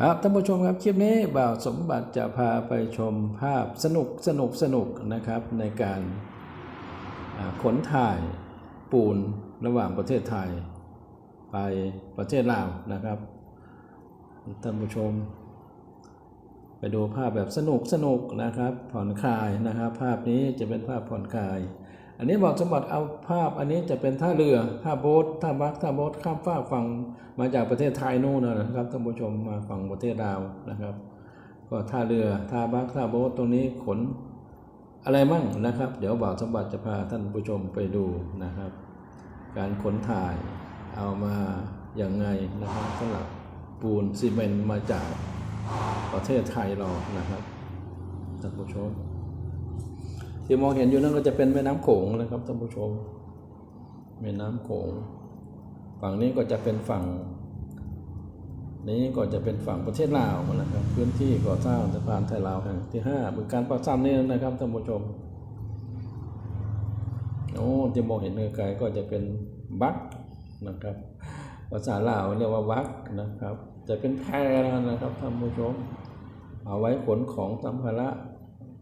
ครับท่านผู้ชมครับคลิปนี้บ่าวสมบัติจะพาไปชมภาพสนุกสนุกสนุกนะครับในการขนถ่ายปูนระหว่างประเทศไทย ไปประเทศลาวนะครับท่านผู้ชม ไปดูภาพแบบสนุกสนุกนะครับผ่อนคลายนะครับ ภาพนี้จะเป็นภาพผ่อนคลาย อันนี้บอกสมบัติเอาภาพอันนี้จะเป็นท่าเรือท่าโบ๊ทท่าบักท่าโบ๊ทข้ามฟากฝั่งมาจากประเทศไทยนู่นนะครับท่านผู้ชมมาฝั่งประเทศลาวนะครับ ก็ท่าเรือท่าบักท่าโบ๊ทตรงนี้ขนอะไรมั่งนะครับ เดี๋ยวบ่าวสมบัติจะพาท่านผู้ชมไปดูนะครับ การขนถ่ายเอามาอย่างไงนะครับสำหรับปูนซีเมนต์มาจากประเทศไทยเรานะครับท่านผู้ชม ที่มองเห็นอยู่นั่นก็จะเป็นแม่น้ำโขงนะครับท่านผู้ชม แม่น้ำโขง ฝั่งนี้ก็จะเป็นฝั่ง นี้ก็จะเป็นฝั่งประเทศลาวนะครับ พื้นที่ก่อสร้างสะพานไทยลาวแห่งที่ห้าบึงการปราซัมนี่นะครับท่านผู้ชมโอ้ที่มองเห็นไกลๆก็จะเป็นบักนะครับภาษาลาวเรียกว่าบักนะครับ จะเป็นแพนะครับท่านผู้ชม เอาไว้ขนของสัมภาระ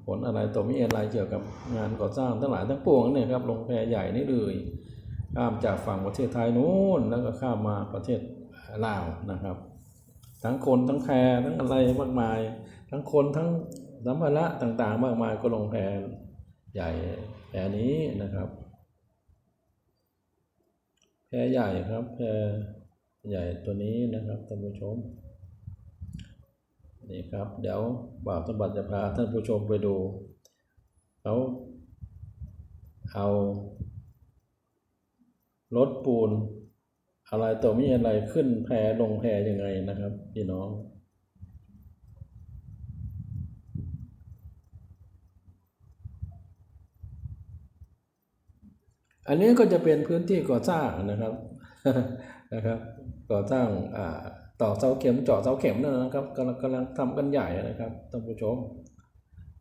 ขนอะไรตัวมีอะไรเกี่ยวกับงานก่อสร้างทั้งหลายทั้งปวงเนี่ยครับลงแพใหญ่นี่เลยข้ามจากฝั่งประเทศไทยนู้นแล้วก็ข้ามมาประเทศลาวนะครับ ทั้งคนทั้งแพทั้งอะไรมากมาย ทั้งคนทั้งสัมภาระต่างๆ มากมายก็ลงแพใหญ่แพนี้นะครับ แพใหญ่ครับแพใหญ่ตัวนี้นะครับท่านผู้ชม นี่ครับเดี๋ยวบ่าวสมบัติจะพาท่านผู้ชมไปดูเขาเอารถปูน อะไรต่อมีอะไรขึ้นแพลงแพรยังไงนะครับ พี่น้อง อันนี้ก็จะเป็นพื้นที่ก่อสร้างนะครับนะครับ ก่อสร้างอ่า ต่อเสาเข็มเจาะเสาเข็มนั่นนะครับกำลังกำลังทำกันใหญ่นะครับท่านผู้ชม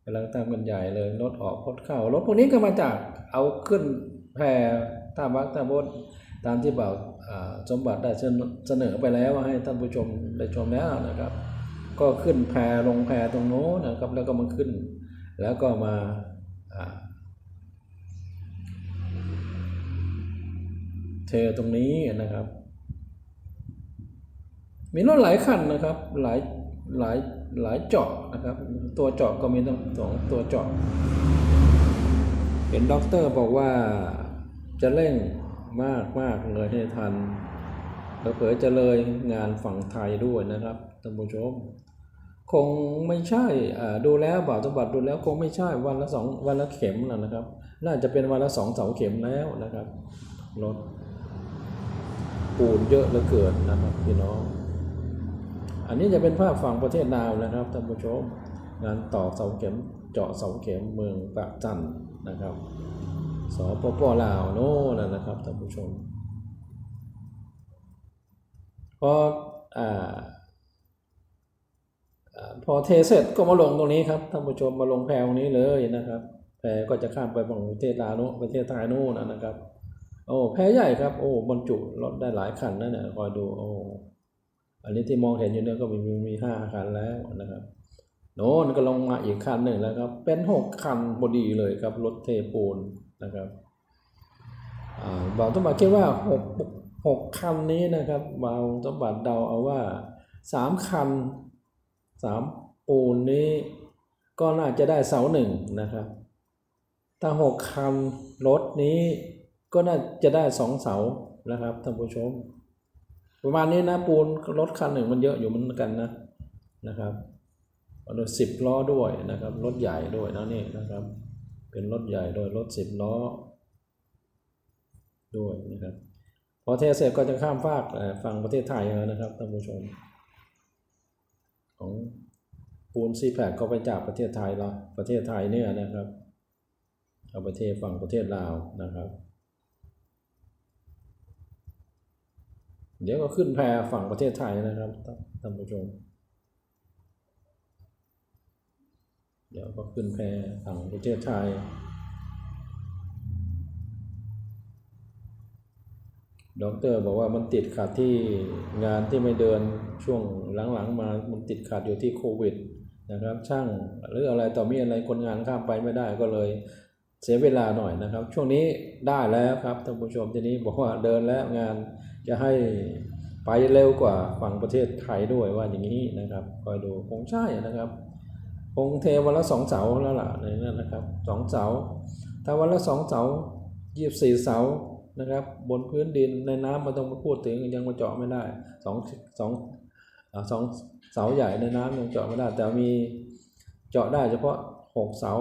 กำลังทำกันใหญ่เลยรถออกรถเข้ารถพวกนี้ก็มาจากเอาขึ้นแพรตามวักตามบดตามที่บ่าวอ่าสมบัติได้เสนอไปแล้วให้ท่านผู้ชมได้ชมแล้วนะครับ ก็ขึ้นแพรลงแพรตรงโน้นนะครับ แล้วก็มาขึ้น แล้วก็มาเทตรงนี้นะครับ มีรถหลายคันนะครับ หลายหลายหลายเจาะนะครับ ตัวเจาะก็มีตั้งสองตัวเจาะเห็นด็อกเตอร์บอกว่าจะเร่งมากมากเลยให้ทันเผลอๆจะเลยงานฝั่งไทยด้วยนะครับท่านผู้ชม คงไม่ใช่ดูแล้วบ่าวสมบัติดูแล้วคงไม่ใช่วันละสองวันละเข็มแล้วนะครับ น่าจะเป็นวันละสองเสาเข็มแล้วนะครับรถปูนเยอะเหลือเกินนะครับพี่น้อง อันนี้จะเป็นภาพฝั่งประเทศลาวนะครับท่านผู้ชมงานต่อเสาเข็มเจาะเสาเข็มเมืองปากจันนะครับสปปลาวโน่นนะครับท่านผู้ชมพออ่าพอเทเสร็จก็มาลงตรงนี้ครับท่านผู้ชมมาลงแพตรงนี้เลยนะครับ แพก็จะข้ามไปฝั่งประเทศลาวโน้นประเทศไทยโน่นนะครับโอ้แพ้ใหญ่ครับโอ้บรรจุรถได้หลายคันนะเนี่ยคอยดูโอ้ อันนี้ที่มองเห็นอยู่เนี่ยก็มีมีห้าคันแล้วนะครับ โน่นก็ลงมาอีกคันหนึ่งแล้วครับ เป็นหกคันพอดีเลยครับรถเทปูนนะครับบางต้องมาคิดว่าหกหกคันนี้นะครับบางต้องบัตรเดาเอาว่าสามคันสามปูนนี้ก็น่าจะได้เสาหนึ่งนะครับถ้าหกคันรถนี้ก็น่าจะได้สองเสานะครับท่านผู้ชม ประมาณนี้นะปูนรถคันหนึ่งมันเยอะอยู่เหมือนกันนะนะครับรถสิบล้อด้วยนะครับรถใหญ่ด้วยนะนี่นะครับ เป็นรถใหญ่โดยรถสิบล้อ ด้วยนะครับพอเทเสร็จก็จะข้ามฟากฝั่งประเทศไทยแล้วนะครับท่านผู้ชม ของปูนซีแพคก็ไปจากประเทศไทยละประเทศไทยเนี่ยนะครับเอาประเทศฝั่งประเทศลาวนะครับ เดี๋ยวก็ขึ้นแพฝั่งประเทศไทยนะครับท่านผู้ชม เดี๋ยวก็ขึ้นแพฝั่งประเทศไทย ดรบอกว่ามันติดขัดที่งานที่ไม่เดินช่วงหลังๆมา มันติดขัดอยู่ที่โควิดนะครับ ช่างหรืออะไรต่อมีอะไรคนงานข้ามไปไม่ได้ก็เลยเสียเวลาหน่อยนะครับ ช่วงนี้ได้แล้วครับท่านผู้ชมทีนี้บอกว่าเดินแล้วงาน จะให้ไปเร็วกว่าฝั่งประเทศไทยด้วยว่าอย่างนี้นะครับคอยดูคงใช่นะครับคงเทวันละสองเสาแล้วล่ะในนั้นนะครับสองเสาถ้าวันละสองเสายี่สิบสี่เสานะครับบนพื้นดินในน้ำมันต้องมาพูดถึงยังมาเจาะไม่ได้สองสองสองเสาใหญ่ในน้ำยังเจาะไม่ได้ แต่มีเจาะได้เฉพาะหกเสา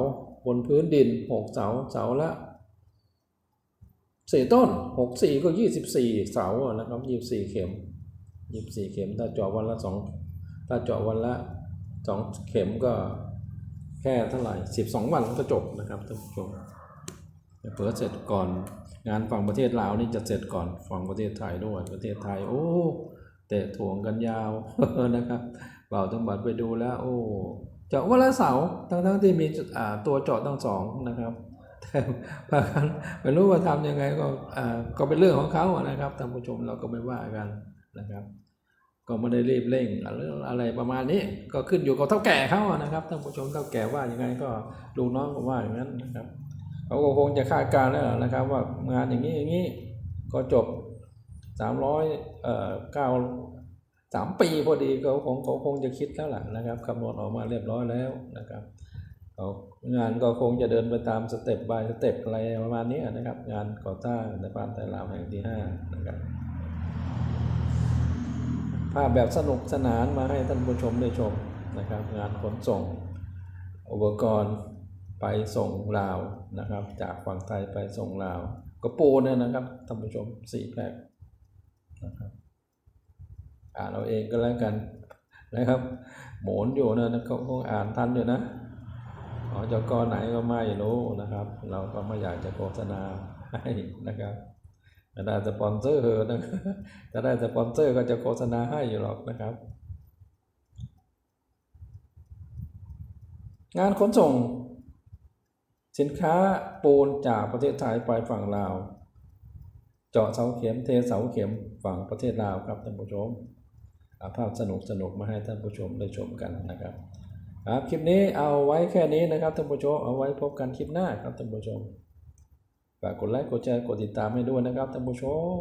บนพื้นดินหกเสาเสาละ สี่ต้นหกสี่ก็ยี่สิบสี่เสานะครับยี่สิบสี่เข็มยี่สิบสี่เข็ม ถ้าเจาะวันละสองถ้าเจาะวันละสองเข็มก็แค่เท่าไหร่สิบสองวันก็จบนะครับท่านผู้ชมเปิดเสร็จก่อนงานฝั่งประเทศลาวนี่จะเสร็จก่อนฝั่งประเทศไทยด้วยประเทศไทย โอ้เตะถ่วงกันยาวนะครับเป่าจังหวัดไปดูแล้ว โอ้เจาะวันละเสาทั้งทั้งๆที่มีตัวเจาะตั้งสองนะครับ บางครั้งไม่รู้ว่าทำยังไงก็อ่าก็เป็นเรื่องของเขาอะนะครับท่านผู้ชมเราก็ไม่ว่ากันนะครับ ก็ไม่ได้รีบเร่งหรืออะไรประมาณนี้ ก็ขึ้นอยู่กับเท่าแก่เขานะครับท่านผู้ชมเท่าแก่ว่าอยังไงก็ลูกน้องก็ว่าอย่างนั้นนะครับเขาก็คงจะคาดการณ์แล้วนะครับ ว่างานอย่างนี้อย่างนี้ก็จบสามร้อยเอ่อเก้าสามปีพอดีเขาคงเขาคงจะคิดแล้วหล่ะนะครับคำนวณออกมาเรียบร้อยแล้วนะครับ งานก็คงจะเดินไปตามสเต็ปบายสเต็ปอะไรประมาณนี้นะครับ งานก่อสร้างในบ้านแต่ลาวแห่งที่ห้านะครับภาพแบบสนุกสนานมาให้ท่านผู้ชมได้ชมนะครับ งานขนส่งอุปกรณ์ไปส่งลาวนะครับ จากฝั่งไทยไปส่งลาวก็ปูเนี่ยนะครับท่านผู้ชมสี่แพ็คนะครับอ่านเอาเองก็แล้วกันนะครับ หมุนอยู่นะนะเขาคงอ่านทันอยู่นะ อจกไหนก็ไม่รู้นะครับ เราก็ไม่อยากจะโฆษณาให้นะครับถ้าได้สปอนเซอร์นะถ้าได้สปอนเซอร์ก็จะโฆษณาให้อยู่หรอกนะครับ งานขนส่ง สินค้าปูนจากประเทศไทยไปฝั่งลาว เจาะเสาเข็มเทเสาเข็มฝั่งประเทศลาวครับท่านผู้ชมภาพสนุกสนุกมาให้ท่านผู้ชมได้ชมกันนะครับ ครับ คลิปนี้เอาไว้แค่นี้นะครับท่านผู้ชม เอาไว้พบกันคลิปหน้าครับท่านผู้ชม ฝากกดไลค์ กดแชร์ กดติดตามให้ด้วยนะครับท่านผู้ชม